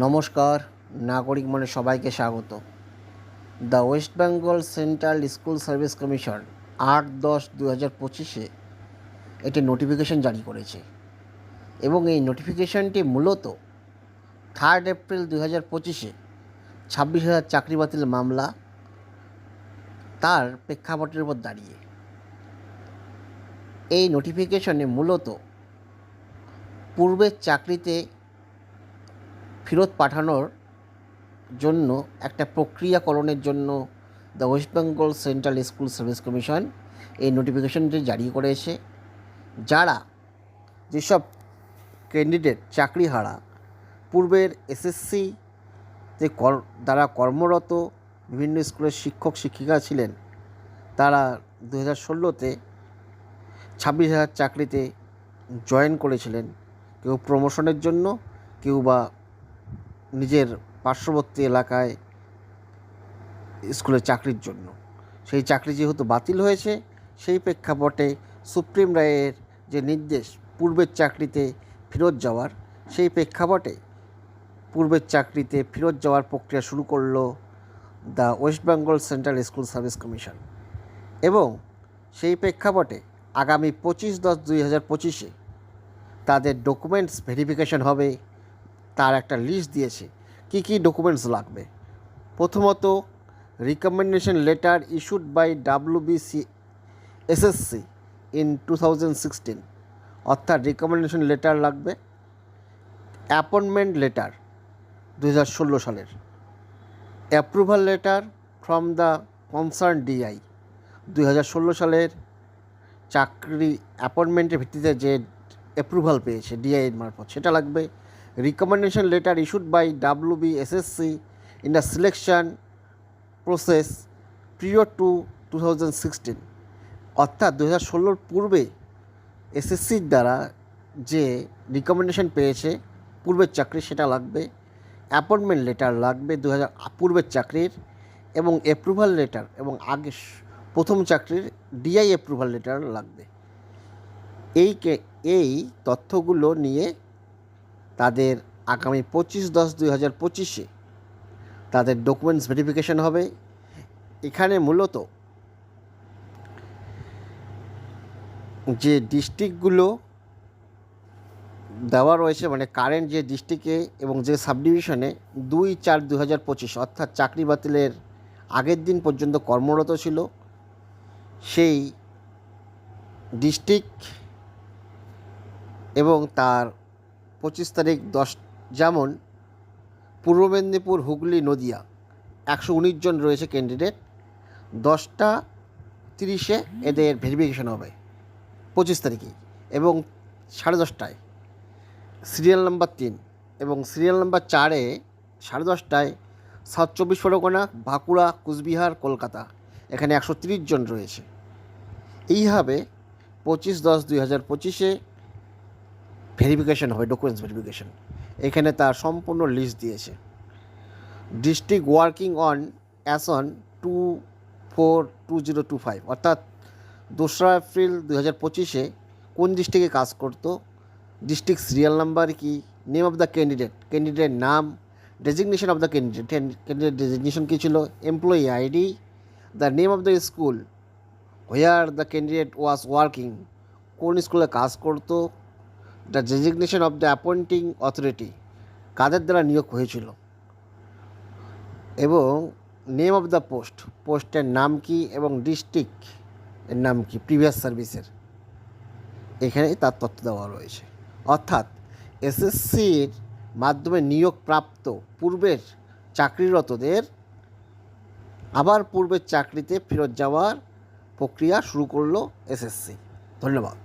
নমস্কার, নাগরিক মনে সবাইকে স্বাগত। The West Bengal central school service commission আট দশ দু হাজার পঁচিশে একটি নোটিফিকেশন জারি করেছে এবং এই নোটিফিকেশনটি মূলত থার্ড এপ্রিল দু হাজার পঁচিশে ছাব্বিশ হাজার চাকরি বাতিল মামলা তার প্রেক্ষাপটের উপর দাঁড়িয়ে। এই নোটিফিকেশনে মূলত পূর্বের চাকরিতে ফেরত পাঠানোর জন্য একটা প্রক্রিয়াকরণের জন্য the West Bengal central school service commission এই নোটিফিকেশনটি জারি করেছে। যারা যেসব ক্যান্ডিডেট চাকরি হারা পূর্বের এসএসসি যে কর, দ্বারা কর্মরত বিভিন্ন স্কুলের শিক্ষক, শিক্ষিকা ছিলেন, তারা দু হাজার ষোলোতে ছাব্বিশ হাজার চাকরিতে জয়েন করেছিলেন। কেউ প্রমোশনের জন্য, কেউ বা নিজের পার্শ্ববর্তী এলাকায় স্কুলে চাকরির জন্য। সেই চাকরি যেহেতু বাতিল হয়েছে, সেই প্রেক্ষাপটে সুপ্রিম রায়ের যে নির্দেশ পূর্বের চাকরিতে ফেরত যাওয়ার, সেই প্রেক্ষাপটে পূর্বের চাকরিতে ফেরত যাওয়ার প্রক্রিয়া শুরু করল the West Bengal central school service commission. এবং সেই প্রেক্ষাপটে আগামী পঁচিশ দশ দুই হাজার পঁচিশে তাদের ডকুমেন্টস ভেরিফিকেশন হবে তার একটা লিস্ট দিয়েছে। কি কি ডকুমেন্টস লাগবে? প্রথমত recommendation letter issued by WBC SSC in two thousand sixteen অর্থাৎ রিকমেন্ডেশন লেটার লাগবে। অ্যাপয়েন্টমেন্ট লেটার দু হাজার ষোলো সালের। Approval letter from the concern DI দুই হাজার ষোলো সালের চাকরি অ্যাপয়েন্টমেন্টের ভিত্তিতে যে অ্যাপ্রুভাল পেয়েছে ডিআইয়ের মারফত, সেটা লাগবে। W B SSC in the selection process period to two thousand sixteen অর্থাৎ দু হাজার ষোলোর পূর্বে এসএসসির দ্বারা যে রিকমেন্ডেশন পেয়েছে, পূর্বের চাকরি সেটা লাগবে অ্যাপয়েন্টমেন্ট লেটার লাগবে দু হাজার, পূর্বের চাকরির এবং অ্যাপ্রুভাল লেটার এবং আগে প্রথম চাকরির ডিআই অ্যাপ্রুভাল লেটার লাগবে। এই এই তথ্যগুলো নিয়ে তাদের আগামী পঁচিশ দশ দুই হাজার পঁচিশে তাদের ডকুমেন্টস ভেরিফিকেশন হবে। এখানে মূলত যে ডিস্ট্রিক্টগুলো দেওয়া রয়েছে মানে কারেন্ট যে ডিস্ট্রিক্টে এবং যে সাবডিভিশনে দুই চার দু হাজার পঁচিশ, অর্থাৎ চাকরি বাতিলের আগের দিন পর্যন্ত কর্মরত ছিল, সেই ডিস্ট্রিক্ট এবং তার পঁচিশ তারিখ দশ, যেমন পূর্ব মেদিনীপুর, হুগলি, নদিয়া, একশো উনিশ জন রয়েছে ক্যান্ডিডেট দশটা তিরিশে এদের ভেরিফিকেশন হবে পঁচিশ তারিখে এবং সাড়ে দশটায়। সিরিয়াল নাম্বার তিন এবং সিরিয়াল নাম্বার চারে সাড়ে দশটায় সাউথ চব্বিশ পরগনা, বাঁকুড়া, কুচবিহার, কলকাতা, এখানে একশো জন রয়েছে। এইভাবে পঁচিশ দশ দুই হাজার পঁচিশে ভেরিফিকেশন হবে ডকুমেন্টস ভেরিফিকেশন এখানে তার সম্পূর্ণ লিস্ট দিয়েছে। District working on as on two four two zero two five অর্থাৎ দোসরা এপ্রিল দু হাজার পঁচিশে কোন ডিস্ট্রিক্টে কাজ করতো? ডিস্ট্রিক্ট সিরিয়াল নাম্বার কি? Name of the candidate candidate নাম designation of the candidate candidate designation কী ছিল? Employee ID the name of the school where the candidate was working কোন স্কুলে কাজ করতো? The designation of the appointing authority কাদের দ্বারা নিয়োগ হয়েছিল? এবং নেম অফ দ্য পোস্ট পোস্টের নাম কি এবং ডিস্ট্রিক্ট এর নাম কি প্রিভিয়াস সার্ভিসের এখানে তার তথ্য দেওয়া রয়েছে। অর্থাৎ এসএসসির মাধ্যমে নিয়োগপ্রাপ্ত পূর্বের চাকরিরতদের আবার পূর্বের চাকরিতে ফেরত যাওয়ার প্রক্রিয়া শুরু করল এসএসসি। ধন্যবাদ।